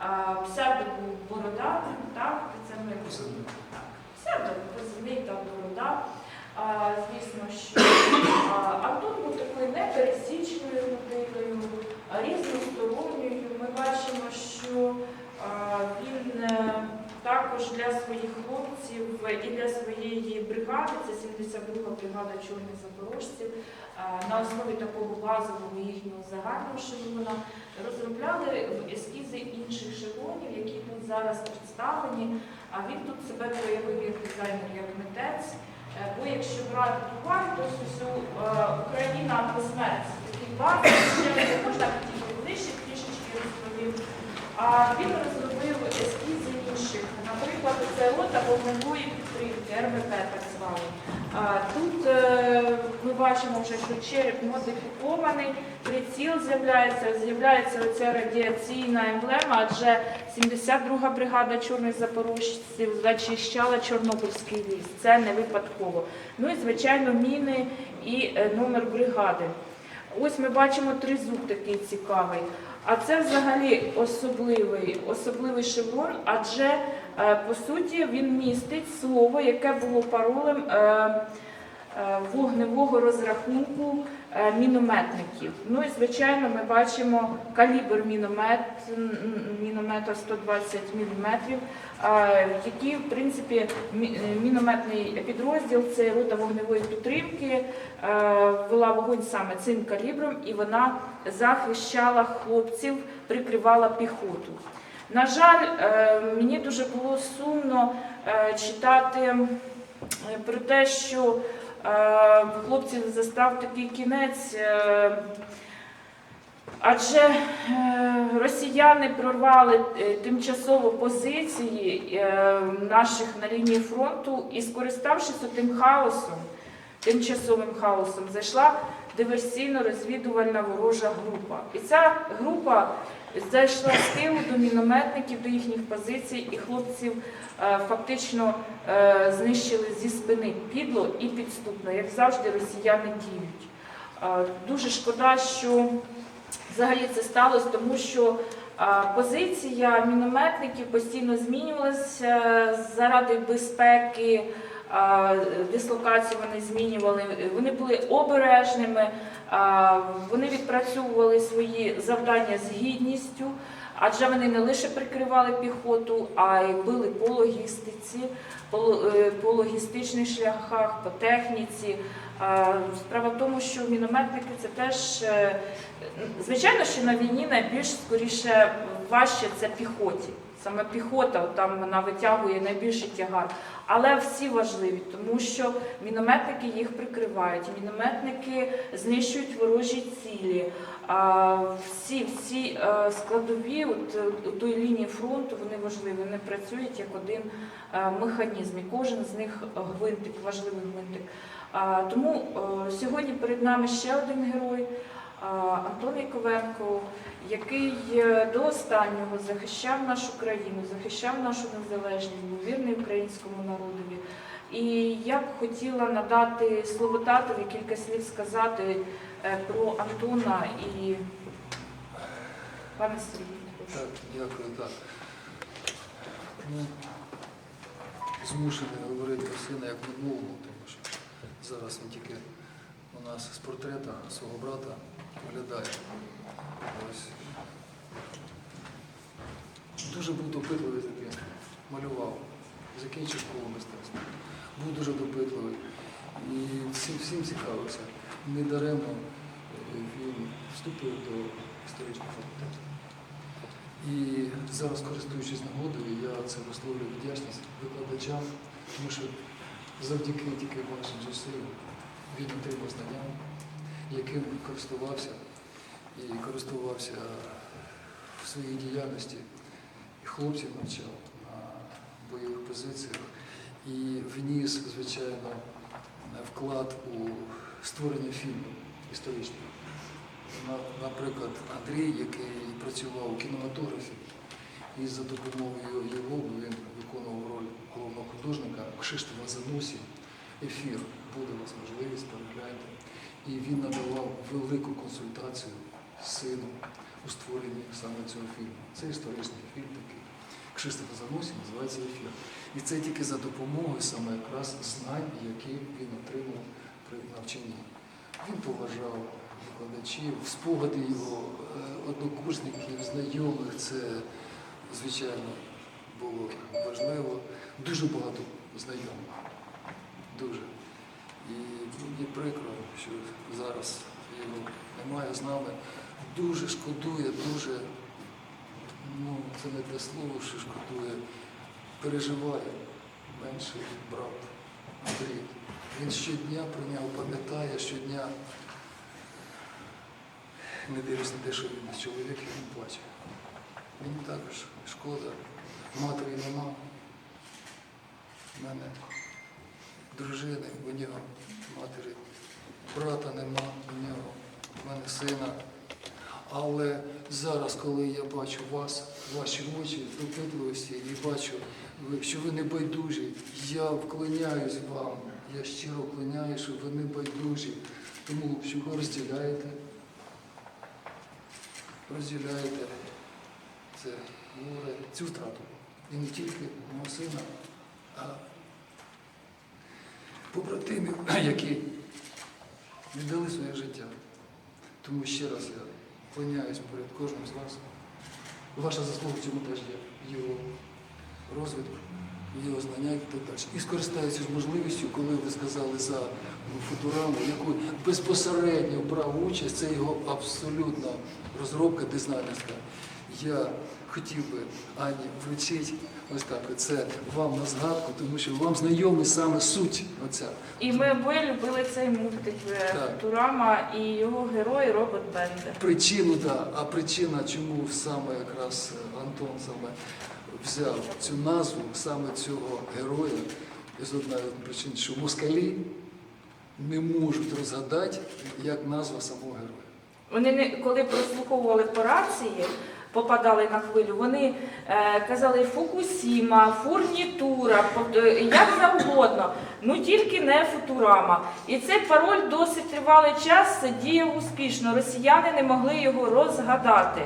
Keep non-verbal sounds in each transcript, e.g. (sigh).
А, Псевдо був Борода, так, це ми так, псевдо, позивний та Борода. А, звісно, що а, Антон був такою непересічною людиною, різносторонньою. Ми бачимо, що а, він е, також для своїх хлопців і для своєї бригади, це 72-га бригада чорних запорожців, на основі такого базового їхнього загального шеврона розробляли ескізи інших шевронів, які тут зараз представлені. А він тут себе проявив як дизайнер, як митець. Е, Бо якщо брати товар, то всю Україна по смерті такий базовий, ще можна тільки ближче трішечки розповів. А він розробив ескізи інших. Наприклад, це рота вогневої підтримки, РВП так званий. Тут е, ми бачимо вже, що череп модифікований, приціл з'являється, з'являється оця радіаційна емблема, адже 72-га бригада чорних запорожців зачищала Чорнобильський ліс. Це не випадково. Ну і звичайно, міни і е, номер бригади. Ось ми бачимо тризуб такий цікавий. А це взагалі особливий, особливий шеврон, адже е, по суті він містить слово, яке було паролем е, е, вогневого розрахунку мінометників. Ну і звичайно, ми бачимо калібр міномет, міномета 120 мм, який, в принципі, е, мінометний підрозділ це рота вогневої підтримки, е, вела вогонь саме цим калібром, і вона захищала хлопців, прикривала піхоту. На жаль, е, мені дуже було сумно е, читати е, про те, що е, хлопців застав такий кінець. е, Адже е, росіяни прорвали е, тимчасово позиції наших на лінії фронту і, скориставшись тим хаосом, тимчасовим хаосом, зайшла диверсійно-розвідувальна ворожа група. І ця група зайшла з тилу до мінометників, до їхніх позицій, і хлопців е, фактично е, знищили зі спини підло і підступно, як завжди, росіяни діють. Е, Дуже шкода, що взагалі це сталося, тому що позиція мінометників постійно змінювалася заради безпеки. Дислокацію вони змінювали, вони були обережними, вони відпрацьовували свої завдання з гідністю, адже вони не лише прикривали піхоту, а й били по логістиці, по, е, логістичних шляхах, по техніці. Справа в тому, що мінометники це теж е, Звичайно, що на війні найбільш скоріше важче це піхоті. Саме піхота там вона витягує найбільший тягар. Але всі важливі, тому що мінометники їх прикривають, мінометники знищують ворожі цілі. Всі всі е, складові от, е, у той лінії фронту вони важливі. Вони працюють як один е, механізм. І кожен з них гвинтик, важливий гвинтик. Тому сьогодні перед нами ще один герой. Антон Яковенко, який е, до останнього захищав нашу країну, захищав нашу незалежність, був вірний українському народові. І я б хотіла надати слово татові кілька слів сказати е, про Антона і пане Сергію. Так, дякую, так. Ну, змушений говорити про сина як минулому, тому що зараз він тільки у нас з портрета свого брата Ось. Дуже був допитливий за малював, закінчив школу мистецтва. Був дуже допитливий і всім, всім цікавився. Недаремно е, він вступив до історичного факультету. І зараз, користуючись нагодою, я це висловлюю вдячність викладачам, тому що завдяки тільки вашим зусиллям він отримав знання, яким користувався і користувався в своїй діяльності. Хлопців навчав на бойових позиціях і вніс, звичайно, вклад у створення фільму історичного. Наприклад, Андрій, який працював у кінематографі, і за допомогою його він виконував роль головного художника Кшиштофа Занусі. Ефір буде у вас можливість, перегляньте. І він надавав велику консультацію сину у створенні саме цього фільму. Це історичний фільм такий. Кшиштофа Заносі називається ефір. І це тільки за допомогою саме якраз знань, які він отримав при навчанні. Він поважав викладачів, спогади його е, однокурсників, знайомих. Це, звичайно, було важливо. Дуже багато знайомих. Дуже. І мені прикро, що зараз його немає з нами. Дуже шкодує, дуже, ну, це не те слово, що шкодує, переживає менший брат Андрій. Він щодня про нього пам'ятає, щодня, не дивлячись на те, що він чоловік, він плаче. Мені також шкода, матері нема. У мене дружини, у нього матері, брата нема, у нього, у мене сина. Але зараз, коли я бачу вас, ваші очі допитливості і бачу, що ви не байдужі, я вклоняюсь вам. Я щиро вклоняю, що ви не байдужі, тому що ви розділяєте, розділяєте це горе, цю втрату. І не тільки мого сина, а побратимів, (laughs) які віддали своє життя. Тому ще раз я вклоняюсь перед кожним з вас. Ваша заслуга в цьому теж є його розвитку, його знання і так далі. І скористаюся можливістю, коли ви сказали за футураму, яку безпосередньо брав участь, це його абсолютна розробка дизайнерська. Я хотів би Ані вручити ось так, це вам на згадку, тому що вам знайомий саме суть оця. І ми обоє любили цей мультик е, Так. Футурама і його герой Робот Бендер. Причину, так. А причина, чому саме якраз е, Антон саме взяв цю назву, саме цього героя, з одної причин, що москалі не можуть розгадати, як назва самого героя. Вони не коли прослуховували по рації, попадали на хвилю, вони е, казали Фукусіма, фурнітура, е, як завгодно, ну тільки не футурама. І цей пароль досить тривалий час діяв успішно. Росіяни не могли його розгадати.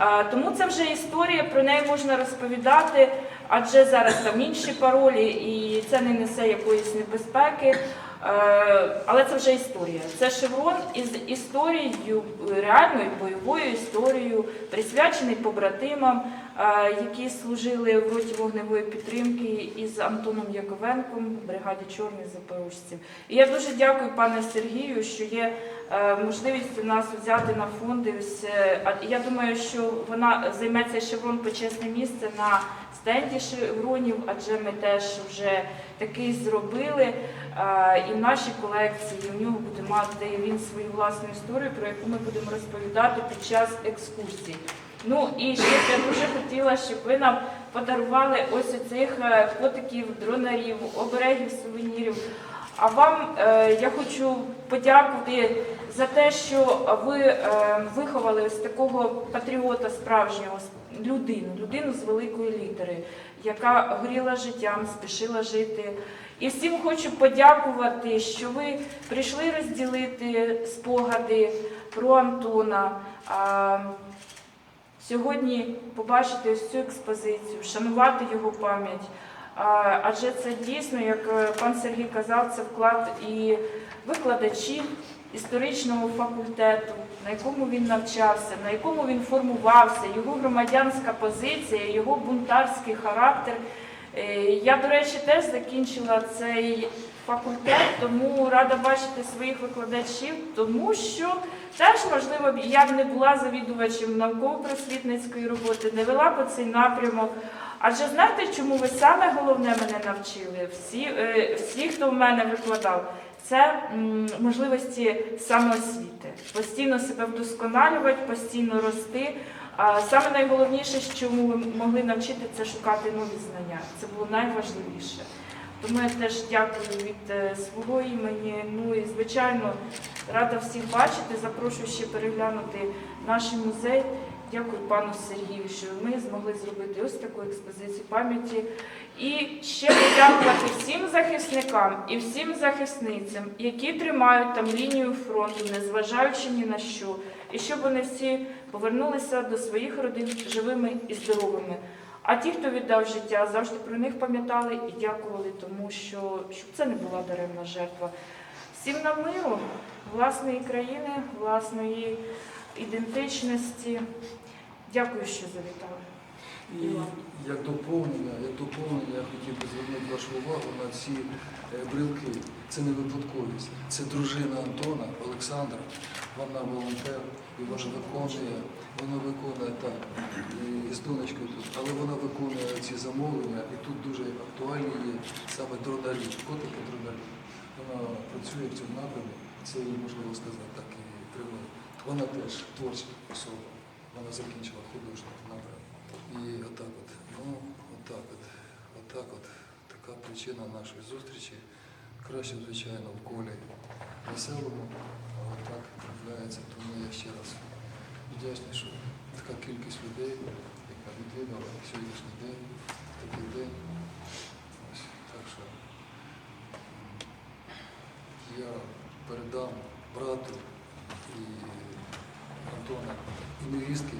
Е, тому це вже історія, про неї можна розповідати, адже зараз там інші паролі, і це не несе якоїсь небезпеки. Е, Але це вже історія. Це шеврон із історією, реальною бойовою історією, присвячений побратимам, які служили в роті вогневої підтримки із Антоном Яковенком в бригаді Чорних Запорожців. І я дуже дякую пане Сергію, що є е, можливість нас взяти на фонди. Е, Я думаю, що вона займе цей шеврон почесне місце на стенді шевронів, адже ми теж вже такий зробили. Е, І в нашій колекції в нього буде мати він свою власну історію, про яку ми будемо розповідати під час екскурсій. Ну і ще я дуже хотіла, щоб ви нам подарували ось оцих е, котиків, дронарів, оберегів, сувенірів. А вам е, я хочу подякувати за те, що ви е, виховали ось такого патріота справжнього, людину, людину з великої літери, яка горіла життям, спішила жити. І всім хочу подякувати, що ви прийшли розділити спогади про Антона. А, сьогодні побачити ось цю експозицію, шанувати його пам'ять. Адже це дійсно, як е, пан Сергій казав, це вклад і викладачів історичного факультету, на якому він навчався, на якому він формувався, його громадянська позиція, його бунтарський характер. Е, Я, до речі, теж закінчила цей факультет, тому рада бачити своїх викладачів, тому що теж, можливо, б я б не була завідувачем науково-просвітницької роботи, не вела б цей напрямок. Адже знаєте, чому ви саме головне мене навчили? Всі, е, всі хто в мене викладав, це можливості самоосвіти, постійно себе вдосконалювати, постійно рости. А саме найголовніше, чому ви могли навчити, це шукати нові знання. Це було найважливіше. Тому я теж дякую від е, свого імені. Ну і звичайно, рада всіх бачити. Запрошую ще переглянути наш музей. Дякую пану Сергію, що ми змогли зробити ось таку експозицію пам'яті. І ще подякувати всім захисникам і всім захисницям, які тримають там лінію фронту, незважаючи ні на що. і щоб вони всі повернулися до своїх родин живими і здоровими. А ті, хто віддав життя, завжди про них пам'ятали і дякували, тому що щоб це не була даремна жертва. Всім нам миру, власної країни, власної ідентичності. Дякую, що завітали. І як доповнення, як доповнення, я хотів би звернути вашу увагу на ці е, брілки. Це не випадковість. Це дружина Антона, Олександра. Вона волонтер і вона виконує, вона виконує так, і з донечкою тут, але вона виконує ці замовлення, і тут дуже актуальні є саме дронарі, котики дронарі. Вона працює в цьому напрямі, це їй можливо сказати так і триває. Вона теж творча особа. Вона закінчила художній напрям. І отак от, ну, отак от, отак от, така причина нашої зустрічі. Краще, звичайно, в колі веселому, але так трапляється. Тому я ще раз вдячний, що така кількість людей, яка відвідала сьогоднішній день, такий день. Ось, так що я передам брату і Антона і невістки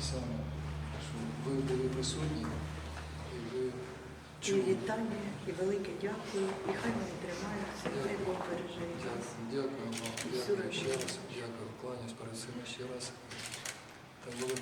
саме, ви були присутні і ви І чули. вітання, і велике дякую, і хай вони тримаються, і хай Бог береже їх. Дякую, дякую вам, дякую ще раз, дякую, кланяюсь перед цими ще раз. Так було.